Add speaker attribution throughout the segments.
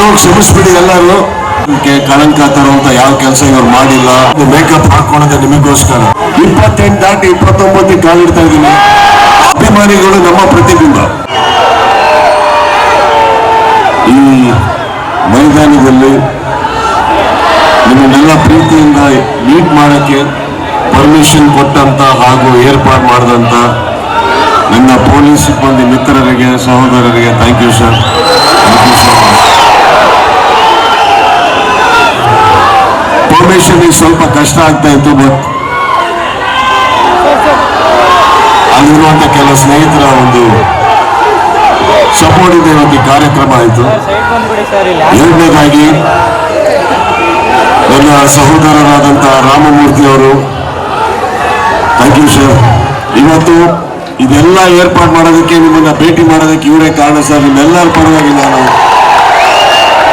Speaker 1: ಒಂದು ಕ್ಷಮಿಸ್ಬಿಡಿ ಎಲ್ಲರೂ ಕಳಂಕ ತರುವಂತ ಯಾವ ಕೆಲಸ ಇವ್ರು ಮಾಡಿಲ್ಲ. ಮೇಕಪ್ ಹಾಕೊಳ್ಳೋದೇ ನಿಮಗೋಸ್ಕರ. ಇಪ್ಪತ್ತೆಂಟು ದಾಟಿ ಇಪ್ಪತ್ತೊಂಬತ್ತು ಕಾಲಿಡ್ತಾ ಇದ್ದೀನಿ. ಅಭಿಮಾನಿಗಳು ನಮ್ಮ ಪ್ರತಿಬಿಂಬ. ಈ ಮೈದಾನದಲ್ಲಿ ನಿಮ್ಮನ್ನೆಲ್ಲ ಪ್ರೀತಿಯಿಂದ ಮೀಟ್ ಮಾಡಕ್ಕೆ ಪರ್ಮಿಷನ್ ಕೊಟ್ಟಂತ ಹಾಗೂ ಏರ್ಪಾಡು ಮಾಡಿದಂತ ನನ್ನ ಪೊಲೀಸ್ ಸಿಬ್ಬಂದಿ ಮಿತ್ರರಿಗೆ, ಸಹೋದರರಿಗೆ thank you sir thank you so much ಸ್ವಲ್ಪ ಕಷ್ಟ ಆಗ್ತಾ ಇತ್ತು ಬಟ್ ಅಲ್ಲಿರುವಂತ ಕೆಲ ಸ್ನೇಹಿತರ ಒಂದು ಸಪೋರ್ಟ್ ಇದೆ ಒಂದು ಕಾರ್ಯಕ್ರಮ ಆಯಿತು. ಎರಡನೇದಾಗಿ ನನ್ನ ಸಹೋದರರಾದಂಥ ರಾಮಮೂರ್ತಿ ಅವರು ಥ್ಯಾಂಕ್ ಯು ಸರ್ ಇವತ್ತು ಇದೆಲ್ಲ ಏರ್ಪಾಡು ಮಾಡೋದಕ್ಕೆ ನಿಮ್ಮನ್ನ ಭೇಟಿ ಮಾಡೋದಕ್ಕೆ ಇವರೇ ಕಾರಣ ಸರ್ ನಿಮ್ಮೆಲ್ಲರ ಪರವಾಗಿ ನಾನು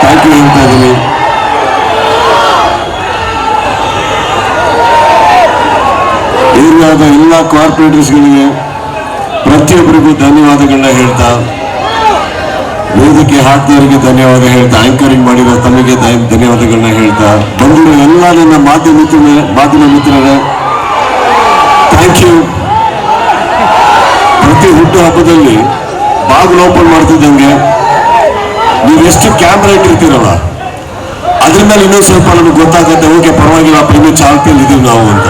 Speaker 1: ಥ್ಯಾಂಕ್ ಯು ಹೇಳ್ತಾ ಇದ್ದೀನಿ. ಏರಿಯಾದ ಎಲ್ಲ ಕಾರ್ಪೊರೇಟರ್ಸ್ಗಳಿಗೆ ಪ್ರತಿಯೊಬ್ಬರಿಗೂ ಧನ್ಯವಾದಗಳನ್ನ ಹೇಳ್ತಾ, ವೇದಿಕೆ ಹಾಕಿದವರಿಗೆ ಧನ್ಯವಾದ ಹೇಳ್ತಾ, ಆಂಕರಿಂಗ್ ಮಾಡಿರೋ ತಮಗೆ ಧನ್ಯವಾದಗಳನ್ನ ಹೇಳ್ತಾ, ಬಂದಿರೋ ಎಲ್ಲ ನನ್ನ ಮಾಧ್ಯಮ ಮಾಧ್ಯಮ ಮಿತ್ರರೇ ಥ್ಯಾಂಕ್ ಯು ಪ್ರತಿ ಹುಟ್ಟು ಹಬ್ಬದಲ್ಲಿ ಬಾಗಿಲು ಓಪನ್ ಮಾಡ್ತಿದ್ದಂಗೆ ನೀವೆಷ್ಟು ಕ್ಯಾಮ್ರಾ ಇಟ್ಟಿರ್ತೀರಲ್ಲ, ಅದ್ರ ಮೇಲೆ ಇನ್ನೊಂದು ಸ್ವಲ್ಪ ನಮಗೆ ಗೊತ್ತಾಗುತ್ತೆ, ಓಕೆ ಪರವಾಗಿಲ್ಲ ಪ್ರೇಮಿ ಚಾಲ್ತಿಯಲ್ಲಿ ಇದೀವಿ ನಾವು ಅಂತ.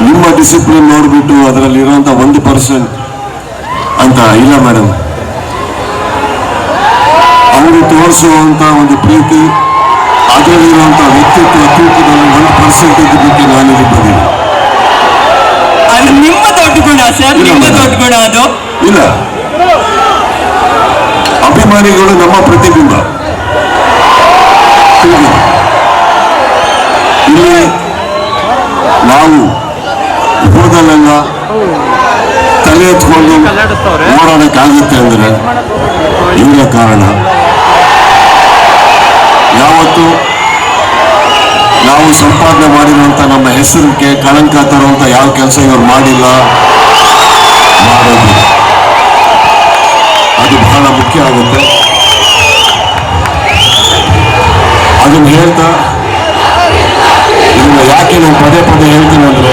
Speaker 1: ನಿಮ್ಮ ಡಿಸಿಪ್ಲಿನ್ ನೋಡ್ಬಿಟ್ಟು ಅದರಲ್ಲಿ ಇರುವಂತ ಒಂದು ಪರ್ಸೆಂಟ್ ಅಂತ ಇಲ್ಲ ಮೇಡಮ್ ಅವರು ತೋರಿಸುವಂತ ಒಂದು ಪ್ರೀತಿ ಅದರಲ್ಲಿರುವಂತ ವ್ಯಕ್ತಿತ್ವ ತೂಕದಲ್ಲಿ ಒಂದು ಪರ್ಸೆಂಟ್ ಇದ್ದಕ್ಕೆ ನಾನು ಇಲ್ಲಿ ಬಂದಿಲ್ಲ
Speaker 2: ಅದು ನಿಮ್ಮ ದೊಡ್ಡ ಗುಣ ಸರ್ ನಿಮ್ಮ ದೊಡ್ಡ ಗುಣ ಅದು.
Speaker 1: ಇಲ್ಲ. ಅಭಿಮಾನಿಗಳು ನಮ್ಮ ಪ್ರತಿಬಿಂಬ. ಹೀಗೆ. ಇಲ್ಲಿ ನಾವು ಹೋದಲ್ಲೆಲ್ಲ ತಲೆ ಎತ್ಕೊಂಡು ಓಡಾಡಕ್ಕಾಗುತ್ತೆ ಅಂದರೆ ಇವರ ಕಾರಣ. ಯಾವತ್ತು ನಾವು ಸಂಪಾದನೆ ಮಾಡಿರುವಂತ ನಮ್ಮ ಹೆಸರಿಗೆ ಕಳಂಕ ತರುವಂತ ಯಾವ ಕೆಲಸ ಇವರು ಮಾಡಿಲ್ಲ ಮಾಡೋದಿಲ್ಲ. ಅದು ಬಹಳ ಮುಖ್ಯ ಆಗುತ್ತೆ. ಅದನ್ನು ಹೇಳ್ತಾ ಇದನ್ನು ಯಾಕೆ ನಾನು ಪದೇ ಪದೇ ಹೇಳ್ತೀನಿ ಅಂದ್ರೆ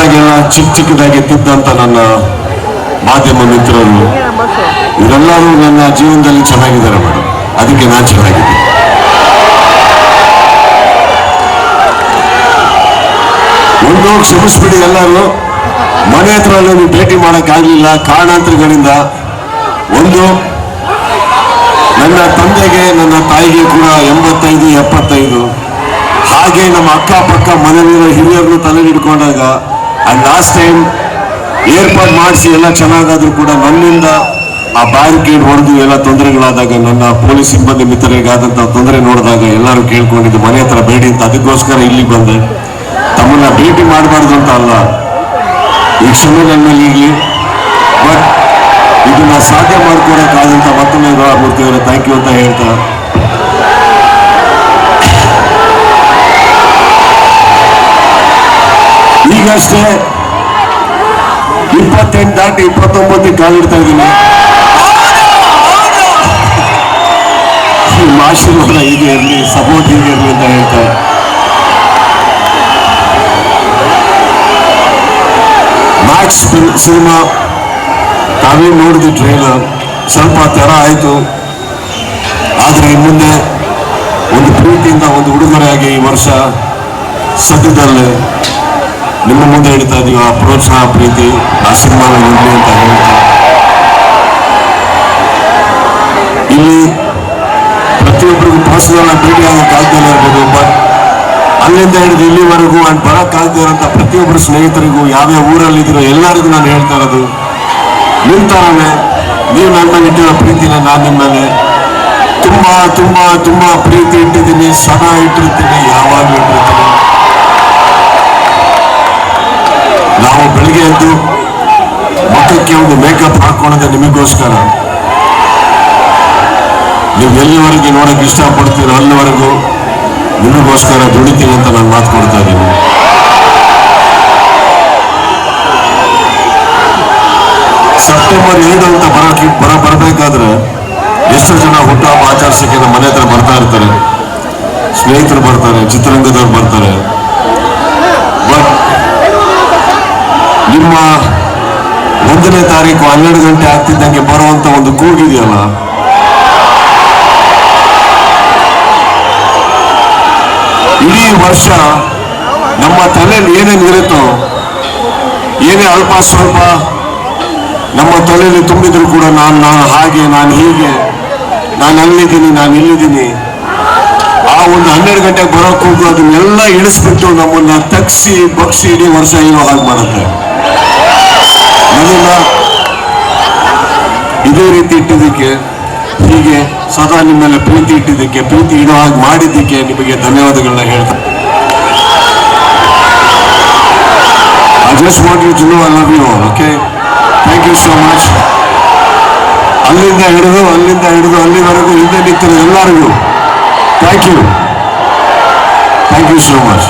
Speaker 1: ತಪ್ಪದಾಗೆಲ್ಲ ಚಿಕ್ಕ ಚಿಕ್ಕದಾಗಿ ತಿದ್ದಂತ ನನ್ನ ಮಾಧ್ಯಮ ಮಿತ್ರರು, ಇವರೆಲ್ಲರೂ ನನ್ನ ಜೀವನದಲ್ಲಿ ಚೆನ್ನಾಗಿದ್ದಾರೆ ಮೇಡಮ್. ಅದಕ್ಕೆ ನಾನು ಚೆನ್ನಾಗಿದ್ದೀನಿ. ಒಂದು ಕ್ಷಮಿಸ್ಬಿಡಿ ಎಲ್ಲರೂ. ಮನೆ ಹತ್ರ ನೀವು ಭೇಟಿ ಮಾಡೋಕ್ಕಾಗಲಿಲ್ಲ ಕಾರಣಾಂತರಗಳಿಂದ ಒಂದು, ನನ್ನ ತಂದೆಗೆ, ನನ್ನ ತಾಯಿಗೆ ಕೂಡ ಎಂಬತ್ತೈದು, ಎಪ್ಪತ್ತೈದು. ಹಾಗೆ ನಮ್ಮ ಅಕ್ಕಪಕ್ಕ ಮನೆಯಲ್ಲಿರೋ ಹಿರಿಯರನ್ನು ತಲೆ ಹಿಡ್ಕೊಂಡಾಗ ಅಂಡ್ ಲಾಸ್ಟ್ ಟೈಮ್ ಏರ್ಪಾಡು ಮಾಡಿಸಿ ಎಲ್ಲ ಚೆನ್ನಾಗಾದ್ರೂ ಕೂಡ ನನ್ನಿಂದ ಆ ಬ್ಯಾರಿಕೇಡ್ ಹೊಡೆದು ಎಲ್ಲ ತೊಂದರೆಗಳಾದಾಗ ನನ್ನ ಪೊಲೀಸ್ ಸಿಬ್ಬಂದಿ ಮಿತ್ರರಿಗಾದಂಥ ತೊಂದರೆ ನೋಡಿದಾಗ ಎಲ್ಲರೂ ಕೇಳ್ಕೊಂಡಿದ್ದು, ಮನೆ ಹತ್ರ ಬೇಡಿ ಅಂತ. ಅದಕ್ಕೋಸ್ಕರ ಇಲ್ಲಿ ಬಂದೆ. ತಮ್ಮನ್ನ ಭೇಟಿ ಮಾಡಬಾರ್ದು ಅಂತ ಅಲ್ಲ. ಈ ಕ್ಷಮೆ ನನ್ನ ಇರಲಿ. ಬಟ್ ಇದನ್ನ ಸಾಧ್ಯ ಮಾಡ್ಕೊಡೋಕ್ಕಾದಂಥ ಮತ್ತೊಮ್ಮೆ ಮೂರ್ತಿ ಅವರ ಥ್ಯಾಂಕ್ ಯು ಅಂತ ಹೇಳ್ತಾ ಈಗಷ್ಟೇ ಇಪ್ಪತ್ತೆಂಟು ದಾಟಿ ಇಪ್ಪತ್ತೊಂಬತ್ತು ಕಾಲಿಡ್ತಾ ಇದ್ದೀನಿ. ನಿಮ್ಮ ಆಶೀರ್ವಾದ ಹೀಗೆ ಇರಲಿ ಸಪೋರ್ಟ್ ಹೀಗೆ ಇರಲಿ ಅಂತ ಹೇಳ್ತಾರೆ. ಮ್ಯಾಕ್ಸ್ ಸಿನಿಮಾ ತಾವೇ ನೋಡಿದ್ವಿ ಟ್ರೈಲರ್ ಸ್ವಲ್ಪ ತೆರ ಆಯಿತು. ಆದರೆ ಮುಂದೆ ಒಂದು ಪ್ರೀತಿಯಿಂದ, ಒಂದು ಉಡುಗೊರೆಯಾಗಿ ಈ ವರ್ಷ ಸದ್ಯದಲ್ಲೇ ನಿಮ್ಮ ಮುಂದೆ ಇಡ್ತಾ ಇದೀವಿ ಆ ಪ್ರೋತ್ಸಾಹ, ಪ್ರೀತಿ, ಆಶೀರ್ವಾದ ಇರಲಿ ಅಂತ ಹೇಳ್ತಾ ಇಲ್ಲಿ ಪ್ರತಿಯೊಬ್ಬರಿಗೂ ಪರ್ಸನಲ್ ಭೇಟಿ ಆಗಕ್ಕಾಗ್ದಲೇ ಇರ್ಬೋದು ಬಟ್ ಅಲ್ಲಿಂದ ಹಿಡಿದು ಇಲ್ಲಿವರೆಗೂ ಅಂಡ್ ಬರೋಕ್ಕಾಗದಿರೋಂಥ ಪ್ರತಿಯೊಬ್ಬರು ಸ್ನೇಹಿತರಿಗೂ ಯಾವ್ಯಾವ ಊರಲ್ಲಿದ್ದೀರೋ ಎಲ್ಲರಿಗೂ ನಾನು ಹೇಳ್ತಾ ಇರೋದು ನಿಮ್ಮ ಥರನೇ ನೀವು ನನ್ನ ಇಟ್ಟಿರೋ ಪ್ರೀತಿನ ನಾನು ನಿಮ್ಮ ಮೇಲೆ ತುಂಬಾ ತುಂಬಾ ತುಂಬಾ ಪ್ರೀತಿ ಇಟ್ಟಿದ್ದೀನಿ, ಸದಾ ಇಟ್ಟಿರ್ತೀನಿ. ಹಾಕೊಳ್ಳೋದೇ ನಿಮಗೋಸ್ಕರ. ನೀವು ಎಲ್ಲಿವರೆಗೆ ನೋಡಕ್ಕೆ ಇಷ್ಟಪಡ್ತೀರೋ ಅಲ್ಲಿವರೆಗೂ ನಿಮಗೋಸ್ಕರ ದುಡಿತೀನಿ ಅಂತ ನಾನು ಮಾತು ಕೊಡ್ತಾ ಇದ್ದೀನಿ. ಸೆಪ್ಟೆಂಬರ್ ಏಳು ಅಂತ ಬರೋಕೆ ಬರ, ಬರಬೇಕಾದ್ರೆ ಎಷ್ಟು ಜನ ಹುಟ್ಟುಹಬ್ಬ ಆಚರಿಸಕ್ಕೆ ನಮ್ಮ ಮನೆ ಹತ್ರ ಬರ್ತಾ ಇರ್ತಾರೆ. ಸ್ನೇಹಿತರು ಬರ್ತಾರೆ, ಚಿತ್ರರಂಗದವ್ರು ಬರ್ತಾರೆ. ನಿಮ್ಮ ಒಂದನೇ ತಾರೀಕು ಹನ್ನೆರಡು ಗಂಟೆ ಆಗ್ತಿದ್ದಂಗೆ ಬರುವಂತ ಒಂದು ಕೂಗಿದೆಯಲ್ಲ ಇಡೀ ವರ್ಷ ನಮ್ಮ ತಲೆಯಲ್ಲಿ ಏನೇನು ಇರುತ್ತೋ, ಏನೇ ಅಲ್ಪ ಸ್ವಲ್ಪ ನಮ್ಮ ತಲೆಯಲ್ಲಿ ತುಂಬಿದ್ರು ಕೂಡ ನಾನು ನಾನು ಹಾಗೆ, ನಾನು ಹೀಗೆ, ನಾನು ಅಲ್ಲಿದ್ದೀನಿ, ನಾನು ಇಲ್ಲಿದ್ದೀನಿ. ಆ ಒಂದು ಹನ್ನೆರಡು ಗಂಟೆಗೆ ಬರೋ ಕೂಗು ಅದನ್ನೆಲ್ಲ ಇಳಿಸ್ಬಿಟ್ಟು ನಮ್ಮನ್ನ ತಗ್ಸಿ ಬಕ್ಷಿ ಇಡೀ ವರ್ಷ ಇರೋ ಹಾಗೆ ಮಾಡುತ್ತೆ ಅದನ್ನ ಇದೇ ರೀತಿ ಇಟ್ಟಿದ್ದಕ್ಕೆ ಹೀಗೆ ಸದಾ ನಿಮ್ಮ ಮೇಲೆ ಪ್ರೀತಿ ಇಟ್ಟಿದ್ದಕ್ಕೆ, ಪ್ರೀತಿ ಇಡೋ ಹಾಗೆ ಮಾಡಿದ್ದಕ್ಕೆ ನಿಮಗೆ ಧನ್ಯವಾದಗಳನ್ನ ಹೇಳ್ತಾ I just want you to know I love you okay thank you so much. ಅಲ್ಲಿಂದ ಹಿಡಿದು ಅಲ್ಲಿಂದ ಹಿಡಿದು, ಅಲ್ಲಿವರೆಗೂ ಹಿಂದೆ ನಿಂತಿರೋ ಎಲ್ಲರಿಗೂ thank you thank you so much